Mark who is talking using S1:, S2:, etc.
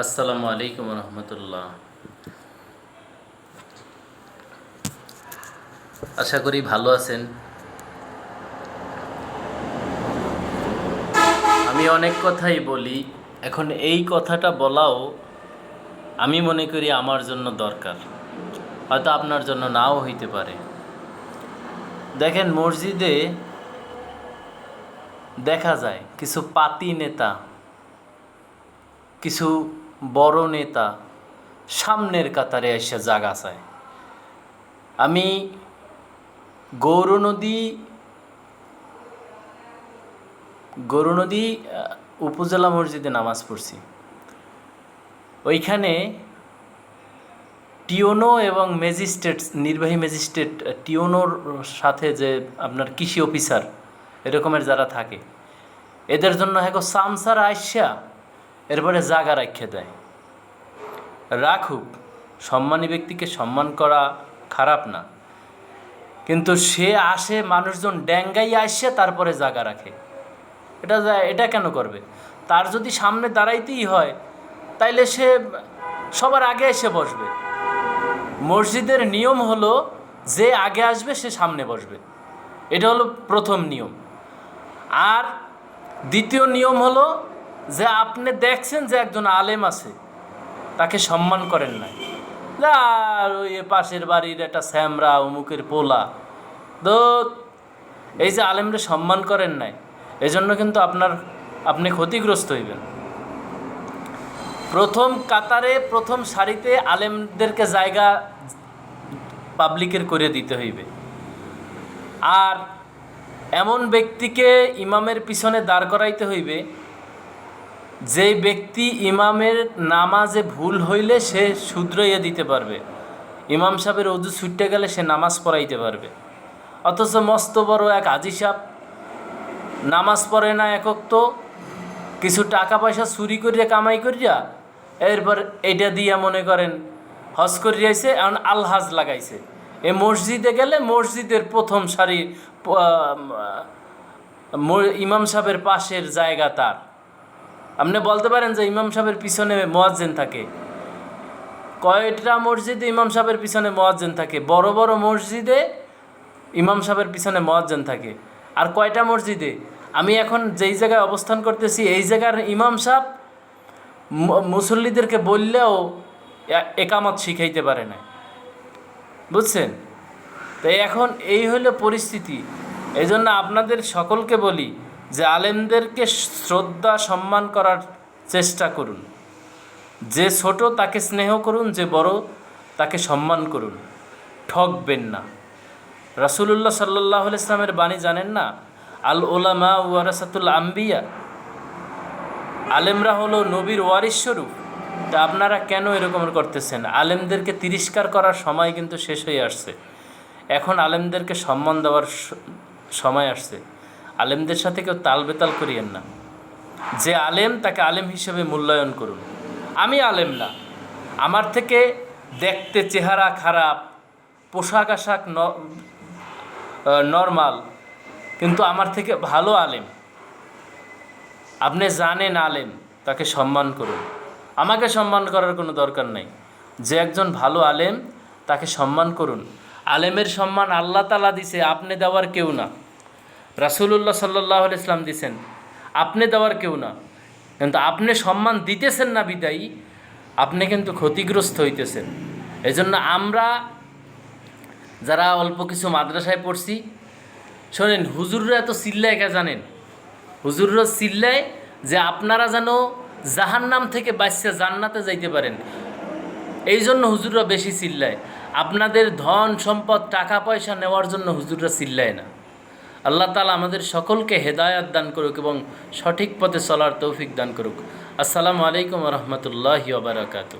S1: আসসালামু আলাইকুম রহমতুল্লাহ। আশা করি ভালো আছেন। আমি অনেক কথাই বলি, এখন এই কথাটা বলাও আমি মনে করি আমার জন্য দরকার, হয়তো আপনার জন্য নাও হইতে পারে। দেখেন মসজিদে দেখা যায় কিছু পাতি নেতা, কিছু বড় নেতা সামনের কাতারে এসে জাগা চায়। আমি গৌরনদী গৌরনদী উপজেলা মসজিদে নামাজ পড়ছি। ওইখানে টিওনো এবং ম্যাজিস্ট্রেট, নির্বাহী ম্যাজিস্ট্রেট টিওনোর সাথে যে আপনার কৃষি অফিসার, এরকমের যারা থাকে, এদের জন্য হ্যাঁ সামসার আইসা এরপরে জাগা রাখে দেয়। রাখুক, সম্মানী ব্যক্তিকে সম্মান করা খারাপ না। কিন্তু সে আসে, মানুষজন ড্যাঙ্গাই আসে, তারপরে জাগা রাখে। এটা এটা কেন করবে? তার যদি সামনে দাঁড়াইতেই হয়, তাইলে সে সবার আগে এসে বসবে। মসজিদের নিয়ম হলো, যে আগে আসবে, সে সামনে বসবে। এটা হলো প্রথম নিয়ম। আর দ্বিতীয় নিয়ম হলো যে আপনি দেখছেন যে একজন আলেম আছে, তাকে সম্মান করেন নাই। না আর ওই পাশের বাড়ির একটা স্যামরা, অমুকের পোলা। তো এই যে আলেমরে সম্মান করেন নাই, এজন্য কিন্তু আপনার, আপনি ক্ষতিগ্রস্ত হইবেন। প্রথম কাতারে, প্রথম সারিতে আলেমদেরকে জায়গা পাবলিকের করে দিতে হইবে। আর এমন ব্যক্তিকে ইমামের পিছনে দাঁড় করাইতে হইবে যেই ব্যক্তি ইমামের নামাজে ভুল হইলে সে শুধরাইয়া দিতে পারবে। ইমাম সাহেবের অজু ছুটতে গেলে সে নামাজ পড়াইতে পারবে। অথচ মস্ত বড় এক আজি সাপ নামাজ পড়ে না একক তো কিছু টাকা পয়সা চুরি করিয়া কামাই করিয়া এরপর এইটা দিয়া মনে করেন, হজ করিয়াছে এখন আলহাজ লাগাইছে। এ মসজিদে গেলে মসজিদের প্রথম সারি ইমাম সাহেবের পাশের জায়গা তার। আপনি বলতে পারেন যে ইমাম সাহেবের পিছনে মোয়াজ্জেন থাকে। কয়টা মসজিদে ইমাম সাহেবের পিছনে মোয়াজ্জেন থাকে। বড় বড় মসজিদে ইমাম সাহেবের পিছনে মোয়াজ্জেন থাকে। আর কয়টা মসজিদে? আমি এখন যেই জায়গায় অবস্থান করতেছি, এই জায়গার ইমাম সাহেব মুসল্লিদেরকে বললেও একামত শিখাইতে পারে না। বুঝছেন? তো এখন এই হলো পরিস্থিতি। এই জন্য আপনাদের সকলকে বলি যে আলেমদেরকে শ্রদ্ধা, সম্মান করার চেষ্টা করুন। যে ছোট তাকে স্নেহ করুন, যে বড় তাকে সম্মান করুন। ঠকবেন না। রাসুলুল্লাহ সাল্লাহ ইসলামের বাণী জানেন না? আল ওলামা ওয়ারাসাতুল আম্বিয়া। আলেমরা হলো নবীর ওয়ারিস স্বরূপ। তা আপনারা কেন এরকম করতেছেন? আলেমদেরকে তিরস্কার করার সময় কিন্তু শেষ হয়ে আসছে। এখন আলেমদেরকে সম্মান দেওয়ার সময় আসছে। আলেমদের সাথে কেউ তাল বেতাল করিয়েন না। যে আলেম, তাকে আলেম হিসেবে মূল্যায়ন করুন। আমি আলেম না। আমার থেকে দেখতে চেহারা খারাপ, পোশাক আশাক নর্মাল কিন্তু আমার থেকে ভালো আলেম। আপনি জানেন আলেম, তাকে সম্মান করুন। আমাকে সম্মান করার কোনো দরকার নাই। যে একজন ভালো আলেম, তাকে সম্মান করুন। আলেমের সম্মান আল্লাহ তালা দিছে, আপনি দেওয়ার কেউ না। রাসুলুল্লাহ সাল্লাহ ইসলাম দিছেন, আপনি দেওয়ার কেউ না। কিন্তু আপনি সম্মান দিতেছেন না বিদায়ী, আপনি কিন্তু ক্ষতিগ্রস্ত হইতেছেন। এজন্য আমরা যারা অল্প কিছু মাদ্রাসায় পড়ছি, শোনেন, হুজুররা এত চিল্লায় কে জানেন? হুজুররা চিল্লায় যে আপনারা যেন জাহান্নাম থেকে বাচ্চা জান্নাতে যাইতে পারেন। এই জন্য হুজুররা বেশি চিল্লায়। আপনাদের ধন, সম্পদ, টাকা, পয়সা নেওয়ার জন্য হুজুররা চিল্লায় না। আল্লাহ তালা আমাদের সকলকে হেদায়াত দান করুক এবং সঠিক পথে চলার তৌফিক দান করুক। আসসালামু আলাইকুম রহমতুল্লাহ ওবরাকাতু